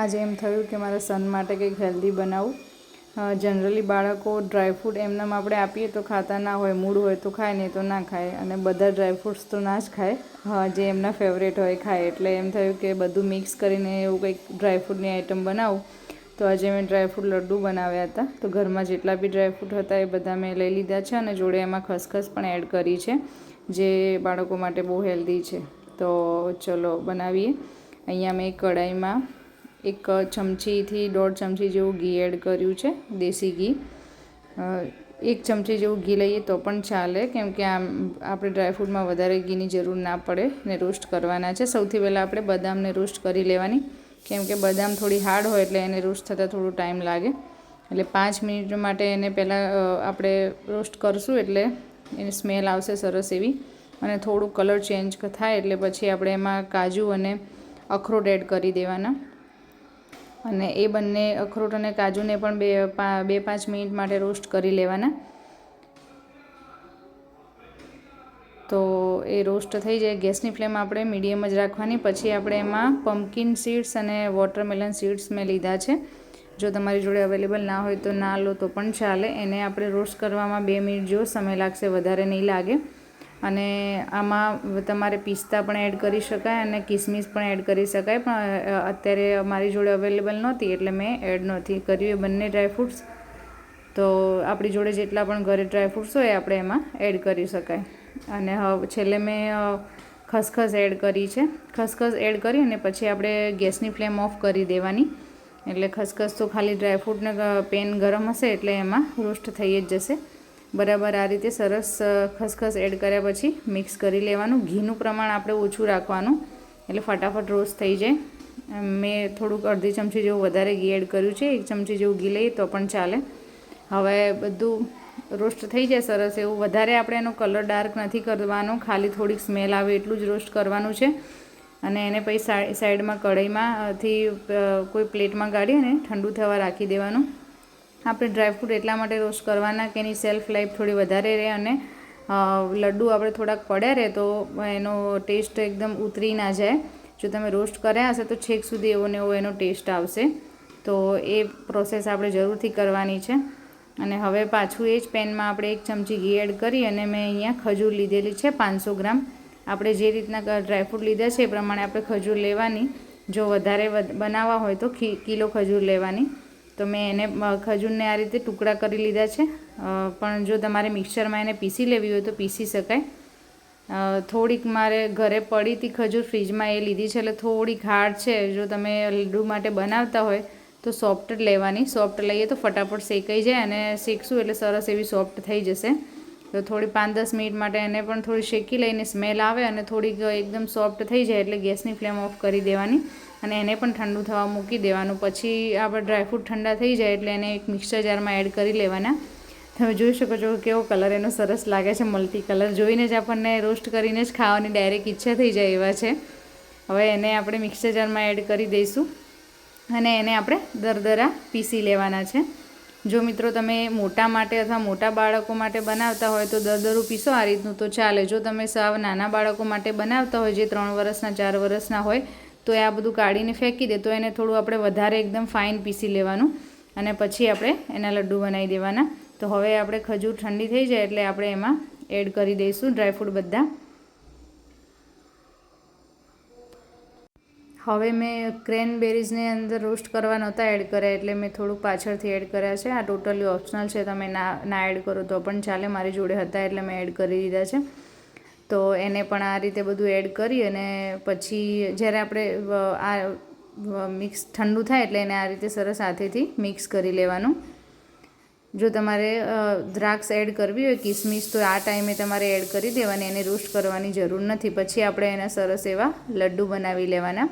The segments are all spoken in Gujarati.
આજે એમ થયું કે મારા સન માટે કંઈક હેલ્ધી બનાવું. જનરલી બાળકો ડ્રાયફ્રૂટ એમનામ આપણે આપીએ તો ખાતા ના હોય મૂડ હોય તો ખાય, નહીં તો ના ખાય. અને બધા ડ્રાયફ્રૂટ્સ તો ના જ ખાય. જે એમના ફેવરેટ હોય ખાય. એટલે એમ થયું કે બધું મિક્સ કરીને એવું કંઈક ડ્રાયફ્રૂટની આઈટમ બનાવું. તો આજે મેં ડ્રાયફ્રૂટ લડ્ડુ બનાવ્યા હતા. તો ઘરમાં જેટલા બી ડ્રાયફ્રૂટ હતા એ બધા મેં લઈ લીધા છે અને જોડે એમાં ખસખસ પણ એડ કરી છે, જે બાળકો માટે બહુ હેલ્ધી છે. તો ચલો બનાવીએ. અહીંયા મેં કઢાઈમાં એક ચમચીથી દોઢ ચમચી જેવું ઘી એડ કર્યું છે, દેશી ઘી. એક ચમચી જેવું ઘી લઈએ તો પણ ચાલે, કેમ કે આમ આપણે ડ્રાયફ્રૂટમાં વધારે ઘીની જરૂર ના પડે ને રોસ્ટ કરવાના છે. સૌથી પહેલાં આપણે બદામને રોસ્ટ કરી લેવાની, કેમ કે બદામ થોડી હાર્ડ હોય એટલે એને રોસ્ટ થતાં થોડું ટાઈમ લાગે. એટલે પાંચ મિનિટ માટે એને પહેલાં આપણે રોસ્ટ કરશું એટલે એની સ્મેલ આવશે સરસ એવી અને થોડું કલર ચેન્જ થાય એટલે પછી આપણે એમાં કાજુ અને અખરોટ એડ કરી દેવાના. અને એ બંને અખરોટ અને કાજુને પણ બે બે પાંચ મિનિટ માટે રોસ્ટ કરી લેવાના. તો એ રોસ્ટ થઈ જાય. ગેસની ફ્લેમ આપણે મીડિયમ જ રાખવાની. પછી આપણે એમાં પમ્પકિન સીડ્સ અને વોટરમેલન સીડ્સ મેં લીધા છે. જો તમારી જોડે અવેલેબલ ના હોય તો ના લો તો પણ ચાલે. એને આપણે રોસ્ટ કરવામાં બે મિનિટ જો સમય લાગશે. વધારે નહીં લાગે. અને આમાં તમારે પિસ્તા પણ એડ કરી શકાય અને કિસમિસ પણ એડ કરી શકાય. પણ અત્યારે મારી જોડે અવેલેબલ નહોતી, એટલે મેં એડ નહોતી કર્યું એ બંને ડ્રાયફ્રૂટ્સ તો આપણી જોડે જેટલા પણ ઘરે ડ્રાયફ્રૂટ્સ હોય, આપણે એમાં એડ કરી શકાય. અને હવે છેલ્લે મેં ખસખસ એડ કરી છે. ખસખસ એડ કરી અને પછી આપણે ગેસની ફ્લેમ ઓફ કરી દેવાની. એટલે ખસખસ તો ખાલી ડ્રાયફ્રૂટને પેન ગરમ હશે એટલે એમાં રોસ્ટ થઈ જ જશે. બરાબર આ રીતે સરસ ખસખસ એડ કર્યા પછી મિક્સ કરી લેવાનું. ઘીનું પ્રમાણ આપણે ઓછું રાખવાનું, એટલે ફટાફટ રોસ્ટ થઈ જાય. મેં થોડુંક અડધી ચમચી જેવું વધારે ઘી એડ કર્યું છે, એક ચમચી જેવું ઘી લઈએ તો પણ ચાલે. હવે બધું રોસ્ટ થઈ જાય સરસ એવું. વધારે આપણે એનો કલર ડાર્ક નથી કરવાનો, ખાલી થોડીક સ્મેલ આવે એટલું જ રોસ્ટ કરવાનું છે. અને એને પછી સાઈડમાં કઢાઈમાંથી કોઈ પ્લેટમાં કાઢી અને ઠંડુ થવા રાખી દેવાનું. આપણે ડ્રાયફ્રૂટ એટલા માટે રોસ્ટ કરવાના કે એની સેલ્ફ લાઈફ થોડી વધારે રહે અને લડ્ડુ આપણે થોડાક પડ્યા રહે તો એનો ટેસ્ટ એકદમ ઉતરી ના જાય. જો તમે રોસ્ટ કર્યા હશે તો છેક સુધી એવો ને એવો એનો ટેસ્ટ આવશે. તો એ પ્રોસેસ આપણે જરૂરથી કરવાની છે. અને હવે પાછું એ જ પેનમાં આપણે એક ચમચી ઘી એડ કરી અને મેં અહીંયા ખજૂર લીધેલી છે પાંચસો ગ્રામ. આપણે જે રીતના ડ્રાયફ્રૂટ લીધા છે એ પ્રમાણે આપણે ખજૂર લેવાની. જો વધારે બનાવવા હોય તો કિલો ખજૂર લેવાની. તો મેં એને ખજૂરને આ રીતે ટુકડા કરી લીધા છે. પણ જો તમારે મિક્સરમાં એને પીસી લેવી હોય તો પીસી શકાય. થોડીક મારે ઘરે પડી હતી ખજૂર ફ્રીજમાં એ લીધી છે, એટલે થોડીક હાર્ડ છે. જો તમે લડ્ડુ માટે બનાવતા હોય તો સોફ્ટ લેવાની. સોફ્ટ લઈએ તો ફટાફટ શેકાઈ જાય અને શેકશું એટલે સરસ એવી સોફ્ટ થઈ જશે. તો થોડી પાંચ દસ મિનિટ માટે એને પણ થોડી શેકી લઈને સ્મેલ આવે અને થોડીક એકદમ સોફ્ટ થઈ જાય એટલે ગેસની ફ્લેમ ઓફ કરી દેવાની. અને એને પણ ઠંડુ થવા મૂકી દેવાનું. પછી આપણે ડ્રાયફ્રૂટ ઠંડા થઈ જાય એટલે એને એક મિક્સર જારમાં એડ કરી લેવાના. તમે જોઈ શકો છો કેવો કલર એનો સરસ લાગે છે મલ્ટી કલર જોઈને જ આપણને રોસ્ટ કરીને જ ખાવાની ડાયરેક્ટ ઈચ્છા થઈ જાય એવા છે. હવે એને આપણે મિક્સર જારમાં એડ કરી દઈશું. અને એને આપણે દરદરા પીસી લેવાના છે. જો મિત્રો તમે મોટા માટે અથવા મોટા બાળકો માટે બનાવતા હોય તો દરદરું પીસો આ રીતનું તો ચાલે. જો તમે સાવ નાના બાળકો માટે બનાવતા હોય, જે ત્રણ વર્ષના, ચાર વર્ષના હોય તો એ આ બધું કાઢીને ફેંકી દે, તો એને થોડું આપણે વધારે એકદમ ફાઇન પીસી લેવાનું અને પછી આપણે એના લડ્ડુ બનાવી દેવાના. તો હવે આપણે ખજૂર ઠંડી થઈ જાય એટલે આપણે એમાં એડ કરી દઈશું ડ્રાયફ્રૂટ બધા. હવે મેં ક્રેનબેરીઝને અંદર રોસ્ટ કરવા નહોતા એડ કર્યા એટલે મેં થોડુંક પાછળથી એડ કર્યા છે. આ ટોટલી ઓપ્શનલ છે. તમે ના ના એડ કરો તો પણ ચાલે. મારી જોડે હતા એટલે મેં એડ કરી દીધા છે. તો એને પણ આ રીતે બધું એડ કરી અને પછી જ્યારે આપણે આ મિક્સ ઠંડુ થાય એટલે એને આ રીતે સરસ હાથેથી મિક્સ કરી લેવાનું. જો તમારે દ્રાક્ષ એડ કરવી હોય, કિસમિસ, તો આ ટાઈમે તમારે એડ કરી દેવાની, એને રોસ્ટ કરવાની જરૂર નથી. પછી આપણે એના સરસ એવા લડ્ડુ બનાવી લેવાના.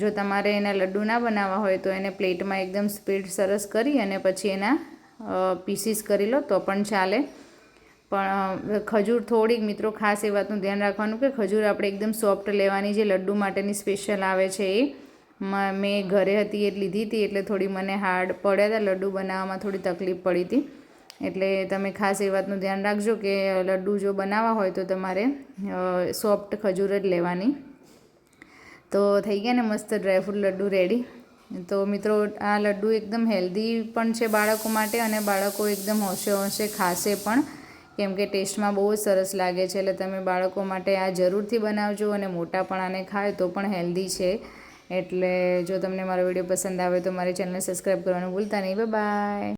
જો તમારે એના લડ્ડુ ના બનાવવા હોય, તો એને પ્લેટમાં એકદમ સ્પીડ સરસ કરી અને પછી એના પીસીસ કરી લો, તો પણ ચાલે. પણ ખજૂર થોડીક મિત્રો ખાસ એ વાતનું ધ્યાન રાખવાનું કે ખજૂર આપણે એકદમ સોફ્ટ લેવાની જે લડ્ડુ માટેની સ્પેશિયલ આવે છે એ. મેં ઘરે હતી એ લીધી હતી એટલે થોડી મને હાર્ડ પડ્યા હતા, લડ્ડુ બનાવવામાં થોડી તકલીફ પડી હતી. એટલે તમે ખાસ એ વાતનું ધ્યાન રાખજો કે લડ્ડુ જો બનાવવા હોય તો તમારે સોફ્ટ ખજૂર જ લેવાની. તો થઈ ગયા ને મસ્ત ડ્રાયફ્રૂટ લડ્ડુ રેડી. તો મિત્રો, આ લડ્ડુ એકદમ હેલ્ધી પણ છે બાળકો માટે અને બાળકો એકદમ હોશે હોશે ખાશે પણ. કેમ કે ટેસ્ટમાં બહુ જ સરસ લાગે છે. એટલે તમે બાળકો માટે આ જરૂરથી બનાવજો અને મોટા પણ આને ખાય તો પણ હેલ્ધી છે. એટલે જો તમને મારો વીડિયો પસંદ આવે તો મારી ચેનલને સબસ્ક્રાઈબ કરવાનું ભૂલતા નહીં. બાય